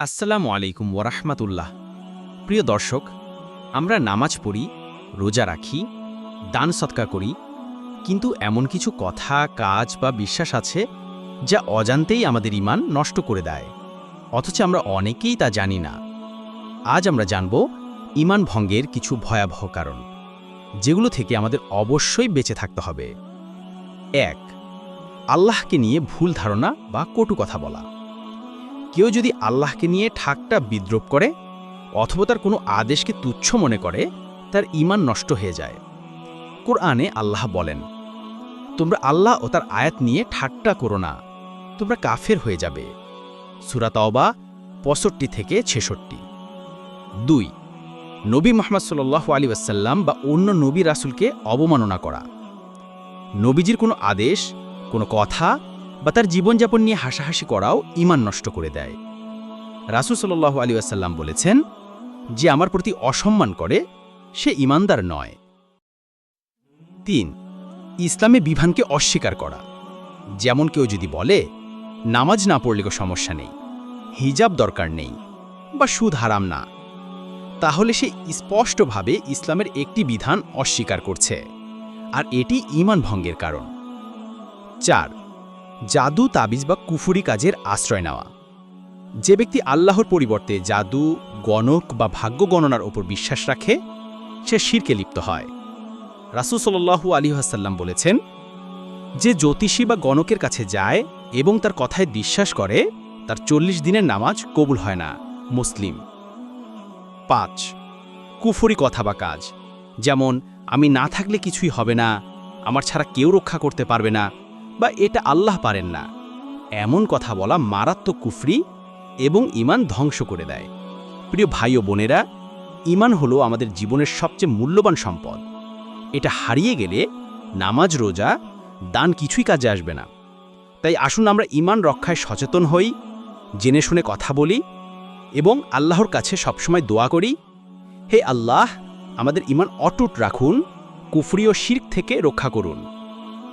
আসসালামু আলাইকুম ওরহমাতুল্লাহ প্রিয় দর্শক, আমরা নামাজ পড়ি, রোজা রাখি, দান সৎকা করি, কিন্তু এমন কিছু কথা, কাজ বা বিশ্বাস আছে যা অজান্তেই আমাদের ইমান নষ্ট করে দেয়। অথচ আমরা অনেকেই তা জানি না। আজ আমরা জানব ইমান ভঙ্গের কিছু ভয়াবহ কারণ, যেগুলো থেকে আমাদের অবশ্যই বেঁচে থাকতে হবে। এক, আল্লাহকে নিয়ে ভুল ধারণা বা কটু কথা বলা। কেউ যদি আল্লাহকে নিয়ে ঠাকটা বিদ্রোপ করে, অথবা তার কোনো আদেশকে তুচ্ছ মনে করে, তার ঈমান নষ্ট হয়ে যায়। কোরআনে আল্লাহ বলেন, তোমরা আল্লাহ ও তার আয়াত নিয়ে ঠাট্টা করো না, তোমরা কাফের হয়ে যাবে। সুরাতবা পঁয়ষট্টি থেকে ছেষট্টি। দুই, নবী মোহাম্মদ সাল্লাহ আলী ওয়াসাল্লাম বা অন্য নবী রাসুলকে অবমাননা করা। নবীজির কোনো আদেশ, কোনো কথা বা তার জীবনযাপন নিয়ে হাসাহাসি করাও ইমান নষ্ট করে দেয়। রাসুল সাল্লাহ আলী আসাল্লাম বলেছেন, যে আমার প্রতি অসম্মান করে, সে ইমানদার নয়। তিন, ইসলামে বিধানকে অস্বীকার করা। যেমন কেউ যদি বলে, নামাজ না পড়লে কোনো সমস্যা নেই, হিজাব দরকার নেই, বা সুদ হারাম না, তাহলে সে স্পষ্টভাবে ইসলামের একটি বিধান অস্বীকার করছে, আর এটি ইমান ভঙ্গের কারণ। চার জাদু, তাবিজ বা কুফুরি কাজের আশ্রয় নেওয়া। যে ব্যক্তি আল্লাহর পরিবর্তে জাদু, গণক বা ভাগ্য গণনার ওপর বিশ্বাস রাখে, সে শিরকে লিপ্ত হয়। রাসুল সাল্লু আলী হাসাল্লাম বলেছেন, যে জ্যোতিষী বা গণকের কাছে যায় এবং তার কথায় বিশ্বাস করে, তার চল্লিশ দিনের নামাজ কবুল হয় না, মুসলিম। পাঁচ, কুফরি কথা বা কাজ। যেমন, আমি না থাকলে কিছুই হবে না, আমার ছাড়া কেউ রক্ষা করতে পারবে না বা এটা আল্লাহ পারেন না। এমন কথা বলা মারাত্মক কুফরি এবং ইমান ধ্বংস করে দেয়। প্রিয় ভাই ও বোনেরা ইমান হলো আমাদের জীবনের সবচেয়ে মূল্যবান সম্পদ। এটা হারিয়ে গেলে নামাজ, রোজা, দান কিছুই কাজে আসবে না। তাই আসুন আমরা ইমান রক্ষায় সচেতন হই, জেনে শুনে কথা বলি এবং আল্লাহর কাছে সবসময় দোয়া করি, হে আল্লাহ, আমাদের ইমান অটুট রাখুন, কুফরি ও শির্ক থেকে রক্ষা করুন।